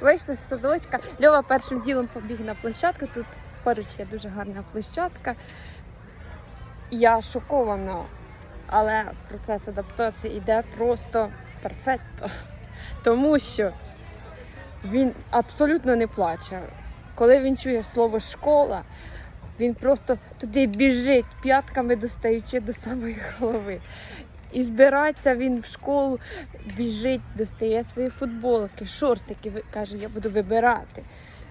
Вийшли з садочка. Льова першим ділом побіг на площадку. Тут поруч є дуже гарна площадка. Я шокована, але процес адаптації йде просто перфетто. Тому що він абсолютно не плаче. Коли він чує слово школа, він просто туди біжить, п'ятками достаючи до самої голови. І збирається він в школу, біжить, достає свої футболки, шортики. Каже, я буду вибирати.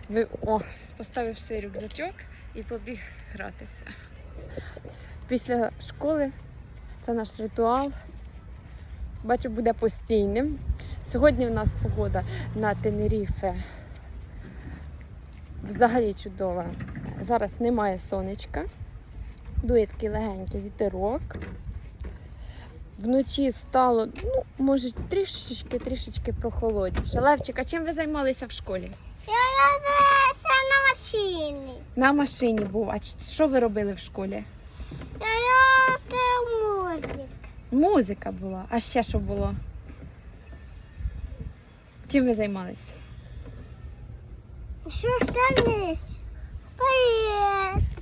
Ви... О, поставив свій рюкзачок і побіг гратися. Після школи це наш ритуал. Бачу, буде постійним. Сьогодні в нас погода на Тенеріфе взагалі чудова. Зараз немає сонечка, дує такий легенький вітерок. Вночі стало, ну, може, трішечки, трішечки прохолодніше. Левчик, а чим ви займалися в школі? Я їздилася на машині. На машині був. А що ви робили в школі? Я їздила музик. Музика була. А ще що було? Чим ви займалися? Що ж там є?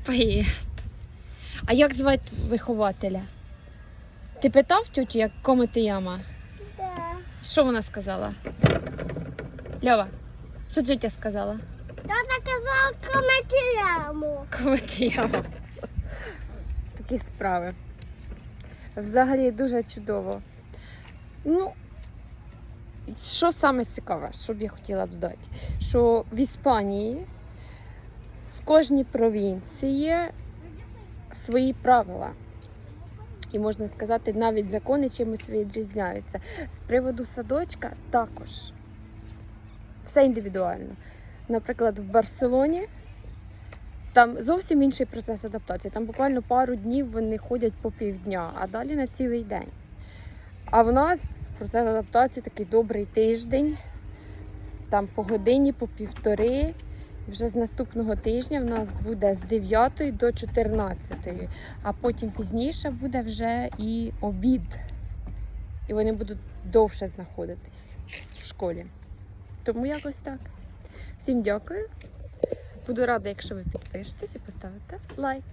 Привіт. А як звати вихователя? Ти питав тютю, як комити яма? Да. Що вона сказала? Льова, що тетя сказала? Тата казав коментаряму. Комити яма. Такі справи. Взагалі дуже чудово. Ну, що саме цікаве, що б я хотіла додати, що в Іспанії в кожній провінції свої правила. І можна сказати, навіть закони чимось відрізняються. З приводу садочка також. Все індивідуально. Наприклад, в Барселоні там зовсім інший процес адаптації. Там буквально пару днів вони ходять по півдня, а далі на цілий день. А в нас процес адаптації такий добрий тиждень, там по годині, по півтори. І вже з наступного тижня в нас буде з 9 до 14, а потім пізніше буде вже і обід. І вони будуть довше знаходитись в школі. Тому якось так. Всім дякую. Буду рада, якщо ви підпишетесь і поставите лайк.